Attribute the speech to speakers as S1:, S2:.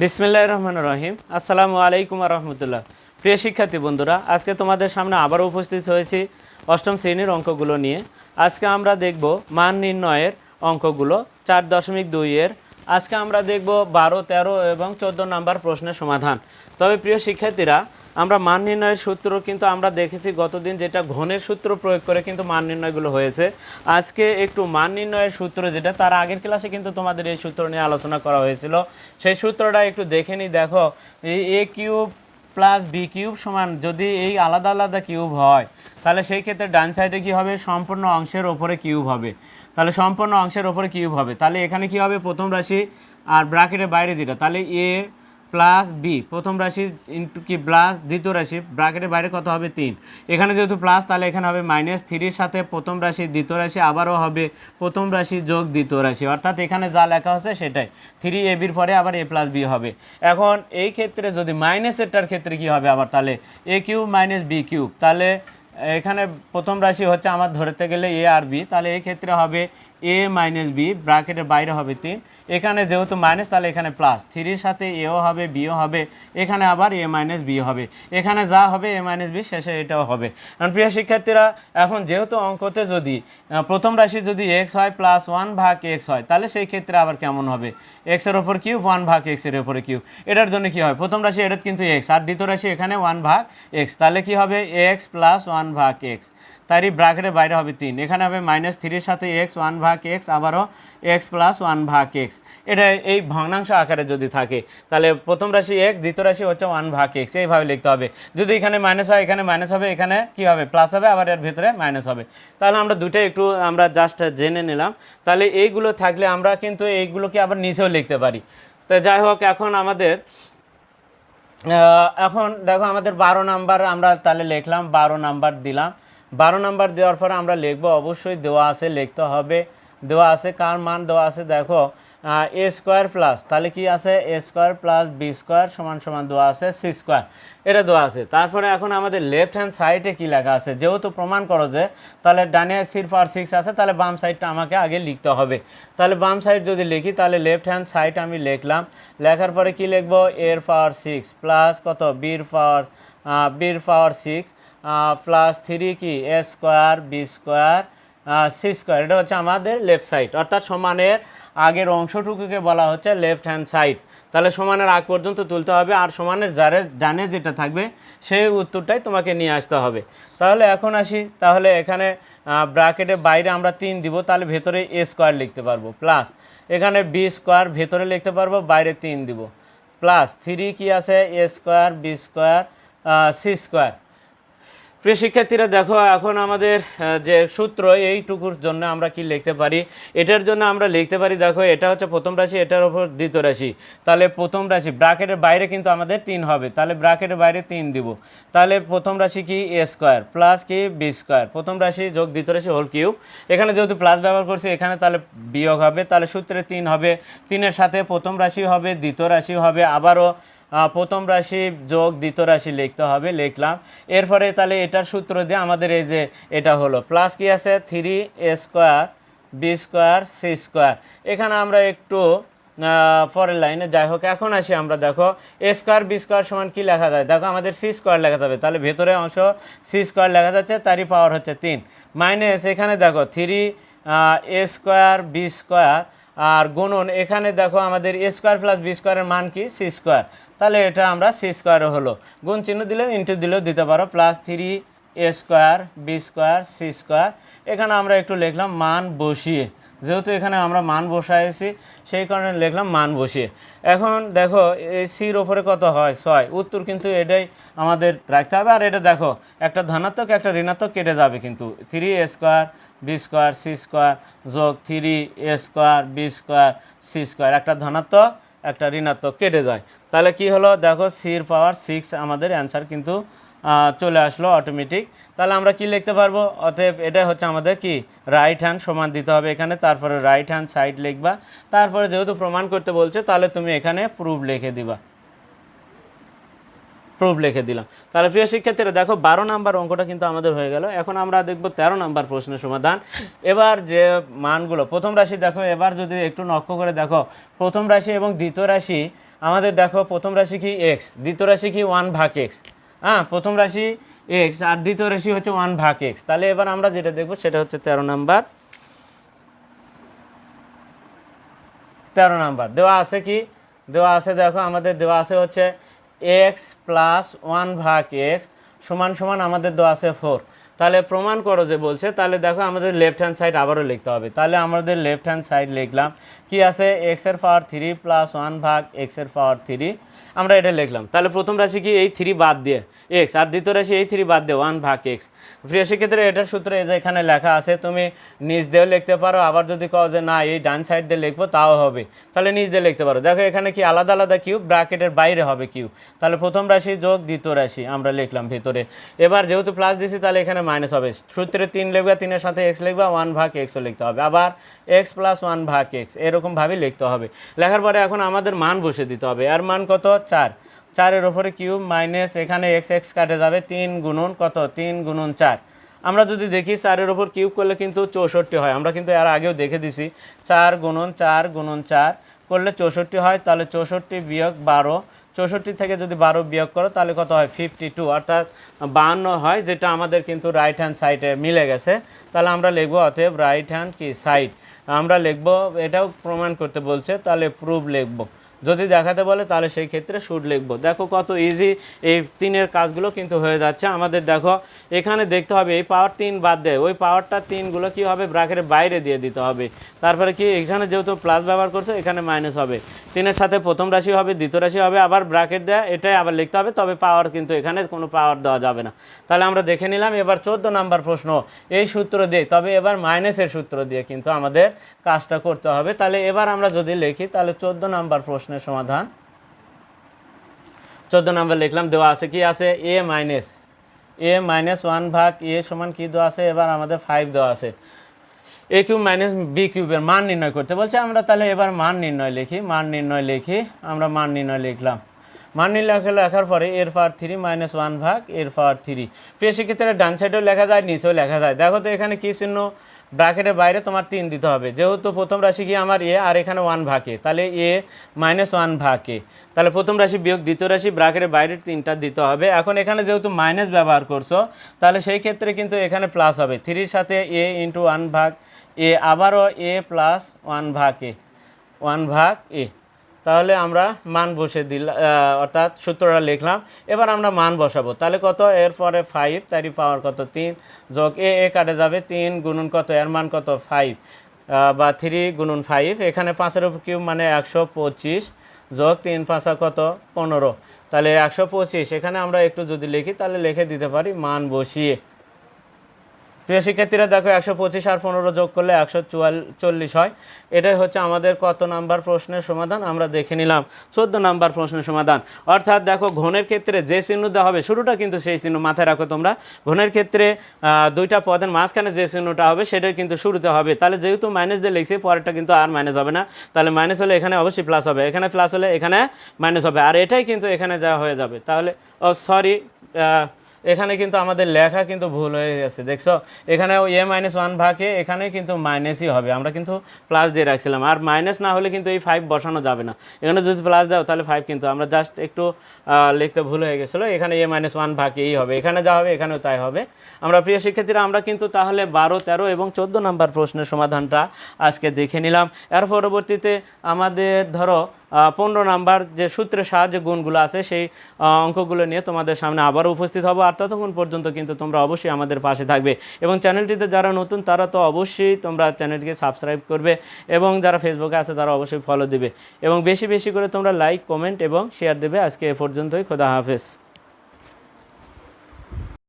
S1: বিসমিল্লাহ রহমান রহিম। আসসালামু আলাইকুম রহমতুল্লাহ। প্রিয় শিক্ষার্থী বন্ধুরা, আজকে তোমাদের সামনে আবারও উপস্থিত হয়েছি অষ্টম শ্রেণির অঙ্কগুলো নিয়ে। আজকে আমরা দেখব মান নির্ণয়ের অঙ্কগুলো চার দশমিক দুইয়ের আজকে আমরা দেখব বারো, তেরো এবং চোদ্দ নাম্বার প্রশ্নের সমাধান। তবে প্রিয় শিক্ষার্থীরা, আমরা মান নির্ণয়ের সূত্র কিন্তু আমরা দেখেছি গতদিন যেটা ঘনের সূত্র প্রয়োগ করে কিন্তু মান নির্ণয়গুলো হয়েছে। আজকে একটু মান নির্ণয়ের সূত্র যেটা, তার আগের ক্লাসে কিন্তু তোমাদের এই সূত্র নিয়ে আলোচনা করা হয়েছিল। সেই সূত্রটা একটু দেখে নিই, দেখো, এই A cube plus B cube সমান যদি এই আলাদা আলাদা কিউব হয়, তাহলে সেই ক্ষেত্রে ডান সাইডে কি হবে? সম্পূর্ণ অংশের ওপরে কিউব হবে। তাহলে সম্পূর্ণ অংশের ওপরে কিউব হবে। তাহলে এখানে কি হবে? প্রথম রাশি আর ব্র্যাকেটের বাইরে যেটা। তাহলে এ প্লাস বি। প্রথম রাশি ইন্টু কি? প্লাস দ্বিতীয় রাশি। ব্র্যাকেটের বাইরে কত হবে? তিন। এখানে যেহেতু প্লাস, তাহলে এখানে হবে মাইনাস থ্রির সাথে প্রথম রাশি, দ্বিতীয় রাশি আবারও হবে প্রথম রাশি যোগ দ্বিতীয় রাশি। অর্থাৎ এখানে যা লেখা হচ্ছে সেটাই। থ্রি এ বির পরে আবার এ প্লাস বি হবে। এখন এই ক্ষেত্রে যদি মাইনাসেরটার ক্ষেত্রে কি হবে আবার? তাহলে A cube minus B cube. তাহলে এখানে প্রথম রাশি হচ্ছে আমার ধরতে গেলে এ আর বি তাহলে এই ক্ষেত্রে হবে এ মাইনাস বি ব্র্যাকেটের বাইরে হবে তিন। এখানে যেহেতু মাইনাস তাহলে এখানে প্লাস থ্রির সাথে এও হবে বিও হবে। এখানে আবার এ মাইনাস বি হবে। এখানে যা হবে এ মাইনাস বি শেষে এটাও হবে। কারণ প্রিয় শিক্ষার্থীরা, এখন যেহেতু অঙ্কতে যদি প্রথম রাশি যদি এক্স হয় প্লাস ওয়ান ভাগ এক্স হয়, তাহলে সেই ক্ষেত্রে আবার কেমন হবে? এক্সের ওপর কিউব ওয়ান ভাগ এক্সের ওপরে কিউব। এটার জন্য কি হয়? প্রথম রাশি এটা কিন্তু এক্স আর দ্বিতীয় রাশি এখানে ওয়ান ভাগ এক্স তাহলে কি হবে? এক্স প্লাস ওয়ান ভাগ এক্স তারই ব্র্যাকেটের বাইরে হবে তিন। এখানে হবে মাইনাস থ্রির সাথে এক্স ওয়ান ভাগ এক্স আবারও এক্স প্লাস ওয়ান ভাগ এক্স এটা এই ভগ্নাংশ আকারে যদি থাকে, তাহলে প্রথম রাশি এক্স দ্বিতীয় রাশি হচ্ছে ওয়ান ভাগ এক্স এইভাবে লিখতে হবে। যদি এখানে মাইনাস হয়, এখানে মাইনাস হবে, এখানে কি হবে? প্লাস হবে, আবার এর ভিতরে মাইনাস হবে। তাহলে আমরা দুটোই একটু আমরা জাস্ট জেনে নিলাম। তাহলে এইগুলো থাকলে আমরা কিন্তু এইগুলোকে আবার নিচেও লিখতে পারি। তো যাই হোক, এখন আমাদের এখন দেখো আমাদের বারো নাম্বার আমরা তাহলে লিখলাম, বারো নাম্বার দিলাম। বারো নাম্বার দেওয়ার পর আমরা লিখব, অবশ্যই দেওয়া আছে, লিখতে হবে। দেওয়া আছে কার মান? দেওয়া আছে দেখো এ স্কোয়ার প্লাস তাহলে কি আছে? A square plus B square সমান সমান দেওয়া আছে সি স্কোয়ার এটা দেওয়া আছে। তারপরে এখন আমাদের লেফট হ্যান্ড সাইডে কি লেখা আছে? যেহেতু প্রমাণ করো যে, তাহলে ডানে সির পার সিক্স আছে, তাহলে বাম সাইডটা আমাকে আগে লিখতে হবে। তাহলে বাম সাইড যদি লিখি, তাহলে লেফট হ্যান্ড সাইড আমি লিখলাম। লেখার পরে কি লিখব? এর পাওয়ার সিক্স প্লাস কত? বির পাওয়ার বির পাওয়ার সিক্স প্লাস থ্রি কি? A square B square C square এটা হচ্ছে আমাদের লেফট সাইড অর্থাৎ সমানের আগের অংশটুকুকে বলা হচ্ছে লেফট হ্যান্ড সাইড তাহলে সমানের আগ পর্যন্ত তুলতে হবে, আর সমানের যারে ডানে যেটা থাকবে সেই উত্তরটাই তোমাকে নিয়ে আসতে হবে। তাহলে এখন আসি, তাহলে এখানে ব্র্যাকেটের বাইরে আমরা তিন দিব, তাহলে ভেতরে এ স্কোয়ার লিখতে পারব। প্লাস এখানে বি স্কোয়ার ভেতরে লিখতে পারব, বাইরে তিন দিব। প্লাস থ্রি কি আছে? A square B square C square প্রিয় শিক্ষার্থীরা, দেখো এখন আমাদের যে সূত্র, এইটুকুর জন্য আমরা কি লিখতে পারি? এটার জন্য আমরা লিখতে পারি, দেখো, এটা হচ্ছে প্রথম রাশি, এটার ওপর দ্বিতীয় রাশি। তাহলে প্রথম রাশি ব্রাকেটের বাইরে কিন্তু আমাদের তিন হবে। তাহলে ব্র্যাকেটের বাইরে তিন দিব। তাহলে প্রথম রাশি কি? এ স্কোয়ার প্লাস কি? B square. প্রথম রাশি যোগ দ্বিতীয় রাশি হোল কিউব। এখানে যেহেতু প্লাস ব্যবহার করছি, এখানে তাহলে বিয়োগ হবে। তাহলে সূত্রে তিন হবে। তিনের সাথে প্রথম রাশি হবে, দ্বিতীয় রাশি হবে, আবারও প্রথম রাশি যোগ, দ্বিতীয় রাশি লিখতে হবে, লিখলাম। এরপরে তাহলে এটার সূত্র দিয়ে আমাদের এই যে এটা হলো প্লাস কি আছে? Three A square B square C square এখানে আমরা একটু পরের লাইনে যাই হোক, এখন আসি আমরা, দেখো এ স্কোয়ার বি স্কোয়ার সমান কি লেখা যায়? দেখো, আমাদের সি স্কোয়ার লেখা যাবে। তাহলে ভেতরে অংশ সি স্কোয়ার লেখা যাচ্ছে, তারই পাওয়ার হচ্ছে তিন। মাইনাস এখানে দেখো three A square B square আর গুণন, এখানে দেখো আমাদের এ স্কোয়ার প্লাস বি স্কোয়ারের মান কি? সি স্কোয়ার তাহলে এটা আমরা সি স্কোয়ারও হলো। গুণ চিহ্ন দিলে ইন্টু দিলেও দিতে পারো। Plus three A square B square C square এখানে আমরা একটু লিখলাম মান বসিয়ে। যেহেতু এখানে আমরা মান বসাইছি, সেই কারণে লিখলাম মান বসিয়ে। এখন দেখো, এই সির ওপরে কত হয়? ছয়। উত্তর কিন্তু এটাই আমাদের রাখতে হবে। আর এটা দেখো, একটা ধনাত্মক, একটা ঋণাত্মক কেটে যাবে কিন্তু। Three A square B square C square যোগ three A square B square C square একটা ধনাত্মক, একটা ঋণাত্মক কেটে যায়। তাহলে কি হলো? দেখো সির পাওয়ার সিক্স আমাদের অ্যান্সার কিন্তু চলে আসলো অটোমেটিক তাহলে আমরা কি লিখতে পারব? অতএব এটা হচ্ছে আমাদের কি? রাইট হ্যান্ড সমান দিতে হবে এখানে, তারপরে রাইট হ্যান্ড সাইড লিখবা। তারপরে যেহেতু প্রমাণ করতে বলছে, তাহলে তুমি এখানে প্রুফ লিখে দিবা। প্রুফ লিখে দিলাম। তাহলে প্রিয় শিক্ষার্থীরা, দেখো বারো নাম্বার অঙ্কটা কিন্তু আমাদের হয়ে গেল। এখন আমরা দেখব তেরো নাম্বার প্রশ্নের সমাধান। এবার যে মানগুলো, প্রথম রাশি দেখো, এবার যদি একটু নক্ষ করে দেখো, প্রথম রাশি এবং দ্বিতীয় রাশি, আমাদের দেখো প্রথম রাশি কি এক্স দ্বিতীয় রাশি কি ওয়ান ভাগ এক্স হ্যাঁ প্রথম রাশি এক্স আর দ্বিতীয় রাশি হচ্ছে ওয়ান ভাগ এক্স তাহলে এবার আমরা যেটা দেখব সেটা হচ্ছে তেরো নাম্বার। তেরো নাম্বার। দেওয়া আছে কি? দেওয়া আছে দেখো, আমাদের দেওয়া আছে হচ্ছে এক্স প্লাস ওয়ান ভাগ এক্স সমান সমান আমাদের দেওয়া আছে ফোর তাহলে প্রমাণ করো যে বলছে, তাহলে দেখো আমাদের লেফট হ্যান্ড সাইড আবারও লিখতে হবে। তাহলে আমাদের লেফট হ্যান্ড সাইড লিখলাম। কি আছে? এক্সের পাওয়ার থ্রি প্লাস ওয়ান ভাগ এক্সের পাওয়ার থ্রি আমরা এটা লিখলাম। তাহলে প্রথম রাশি কি এই থ্রি বাদ দিয়ে? এক্স আর দ্বিতীয় রাশি এই থ্রি বাদ দিয়ে ওয়ান ভাগ এক্স প্রিয়, সেক্ষেত্রে এটার সূত্রে এখানে লেখা আছে, তুমি নিজ দিয়েও লিখতে পারো, আবার যদি কও যে না, এই ডান সাইড দিয়ে লিখব, তাও হবে। তাহলে নিচ দিয়ে লিখতে পারো। দেখো, এখানে কি আলাদা আলাদা কিউব ব্র্যাকেটের বাইরে হবে কিউব তাহলে প্রথম রাশি যোগ দ্বিতীয় রাশি আমরা লিখলাম ভিতরে। এবার যেহেতু প্লাস দিছি, তাহলে এখানে মাইনাস হবে। সূত্রে তিন লিখবা, তিনের সাথে এক্স লিখবা ওয়ান ভাগ এক্সও লিখতে হবে। আবার এক্স প্লাস ওয়ান ভাগ এক্স এরকমভাবে লিখতে হবে। লেখার পরে এখন আমাদের মান বসে দিতে হবে। আর মান কত? চার। চারের ওপরে কিউব মাইনাস এখানে এক্স এক্স কাটে যাবে তিন গুণন কত? তিন গুণন চার। আমরা যদি দেখি চারের ওপর কিউব করলে কিন্তু চৌষট্টি হয়। আমরা কিন্তু এর আগেও দেখে দিছি। চার গুণন চার গুণন চার করলে চৌষট্টি হয়। তাহলে চৌষট্টি বিয়োগ বারো। চৌষট্টি থেকে যদি বারো বিয়োগ করো, তাহলে কত হয়? Fifty two. অর্থাৎ বাহান্ন হয়, যেটা আমাদের কিন্তু রাইট হ্যান্ড সাইডে মিলে গেছে। তাহলে আমরা লিখব অতএব রাইট হ্যান্ড কি? সাইড আমরা লিখব, এটাও প্রমাণ করতে বলছে। তাহলে প্রুফ লিখব। যদি দেখাতে বলে, তাহলে সেই ক্ষেত্রে শুট লিখব। দেখো কত ইজি এই তিনের কাজগুলো কিন্তু হয়ে যাচ্ছে। আমাদের দেখো, এখানে দেখতে হবে, এই পাওয়ার তিন বাদ দেয় ওই পাওয়ারটা তিনগুলো কি হবে? ব্রাকেটের বাইরে দিয়ে দিতে হবে। তারপরে কি, এখানে যেহেতু প্লাস ব্যবহার করছে, এখানে মাইনাস হবে। তিনের সাথে প্রথম রাশি হবে, দ্বিতীয় রাশি হবে, আবার ব্র্যাকেট দেয়, এটাই আবার লিখতে হবে, তবে পাওয়ার কিন্তু এখানে কোনো পাওয়ার দেওয়া যাবে না। তাহলে আমরা দেখে নিলাম, এবার চোদ্দ নাম্বার প্রশ্ন, এই সূত্র দিয়ে, তবে এবার মাইনাসের সূত্র দিয়ে কিন্তু আমাদের কাজটা করতে হবে। তাহলে এবার আমরা যদি লিখি, তাহলে চোদ্দ নাম্বার প্রশ্নের সমাধান। চোদ্দ নাম্বার লিখলাম, দেওয়া আছে কি আছে? A minus A minus one ভাগ এ সমান কি দেওয়া আছে? এবার আমাদের ফাইভ দেওয়া আছে। এ কিউব মাইনাস বি কিউবের মান নির্ণয় করতে বলছে, আমরা তাহলে এবার মান নির্ণয় লিখি, মান নির্ণয় লিখি, আমরা মান নির্ণয় লিখলাম। মান নির্ণয় লেখার পরে এর পাওয়ার থ্রি মাইনাস ওয়ান ভাগ এর পাওয়ার থ্রি প্রিয় শিক্ষিতরা ডান সাইডেও লেখা যায়, নিচেও লেখা যায়। দেখো তো এখানে কী চিহ্ন? ব্র্যাকেটের বাইরে তোমার তিন দিতে হবে। যেহেতু প্রথম রাশি কি আমার এ আর এখানে ওয়ান ভাগে, তাহলে এ মাইনাস ওয়ান ভাগে। তাহলে প্রথম রাশি বিয়োগ, দ্বিতীয় রাশি ব্র্যাকেটের বাইরে তিনটা দিতে হবে। এখন এখানে যেহেতু মাইনাস ব্যবহার করছ, তাহলে সেই ক্ষেত্রে কিন্তু এখানে প্লাস হবে। থ্রির সাথে এ ইন্টু ওয়ান ভাগ এ আবারও এ প্লাস ওয়ান ভাগ এ ওয়ান ভাগ এ তাহলে আমরা মান বসে দিলাম অর্থাৎ সূত্রটা লিখলাম। এবার আমরা মান বসাবো। তাহলে কত? এর পরে ফাইভ তারই পাওয়ার কত? তিন। যোগ এ এ কাটে যাবে তিন গুণন কত? এর মান কত? ফাইভ বা থ্রি গুণন ফাইভ এখানে পাঁচের উপর কিউব মানে একশো পঁচিশ। যোগ তিন পাঁচা কত? পনেরো। তাহলে একশো পঁচিশ। এখানে আমরা একটু যদি লিখি, তাহলে লিখে দিতে পারি মান বসিয়ে। প্রিয় শিক্ষার্থীরা, দেখো একশো পঁচিশ আর পনেরো যোগ করলে একশো চল্লিশ হয়। এটাই হচ্ছে আমাদের কত নাম্বার প্রশ্নের সমাধান? আমরা দেখে নিলাম। চোদ্দ নাম্বার প্রশ্নের সমাধান। অর্থাৎ দেখো, ঘনের ক্ষেত্রে যে চিহ্ন দেওয়া হবে, শুরুটা কিন্তু সেই চিহ্ন মাথায় রাখো তোমরা। ঘনের ক্ষেত্রে দুইটা পদের মাঝখানে যে চিহ্নটা হবে, সেটাই কিন্তু শুরুতে হবে। তাহলে যেহেতু মাইনাস দিয়ে লিখছি, পরেরটা কিন্তু আর মাইনাস হবে না। তাহলে মাইনাস হলে এখানে অবশ্যই প্লাস হবে। এখানে প্লাস হলে এখানে মাইনাস হবে। আর এটাই কিন্তু এখানে যা হয়ে যাবে। তাহলে, ও সরি এখানে কিন্তু আমাদের লেখা কিন্তু ভুল হয়ে গেছে। দেখছ? এখানে এ মাইনাস ওয়ান ভাগে, এখানে কিন্তু মাইনাসই হবে। আমরা কিন্তু প্লাস দিয়ে রাখছিলাম। আর মাইনাস না হলে কিন্তু এই ফাইভ বসানো যাবে না। এখানে যদি প্লাস দাও, তাহলে ফাইভ কিন্তু আমরা জাস্ট একটু লিখতে ভুল হয়ে গেছিল। এখানে এ মাইনাস ওয়ান ভাগে এই হবে। এখানে যা হবে, এখানেও তাই হবে। আমরা প্রিয় শিক্ষার্থীরা, আমরা কিন্তু তাহলে বারো, তেরো এবং চোদ্দ নাম্বার প্রশ্নের সমাধানটা আজকে দেখে নিলাম। এর পরবর্তীতে আমাদের, ধরো পনেরো নাম্বার যে সূত্রের সাহায্যে গুণগুলো আছে, সেই অঙ্কগুলো নিয়ে তোমাদের সামনে আবারও উপস্থিত হব। আর ততক্ষণ পর্যন্ত কিন্তু তোমরা অবশ্যই আমাদের পাশে থাকবে। এবং চ্যানেলটিতে যারা নতুন, তারা তো অবশ্যই তোমরা চ্যানেলটিকে সাবস্ক্রাইব করবে এবং যারা ফেসবুকে আছে, তারা অবশ্যই ফলো দিবে। এবং বেশি বেশি করে তোমরা লাইক কমেন্ট এবং শেয়ার দেবে। আজকে এ পর্যন্তই। খোদা হাফেজ।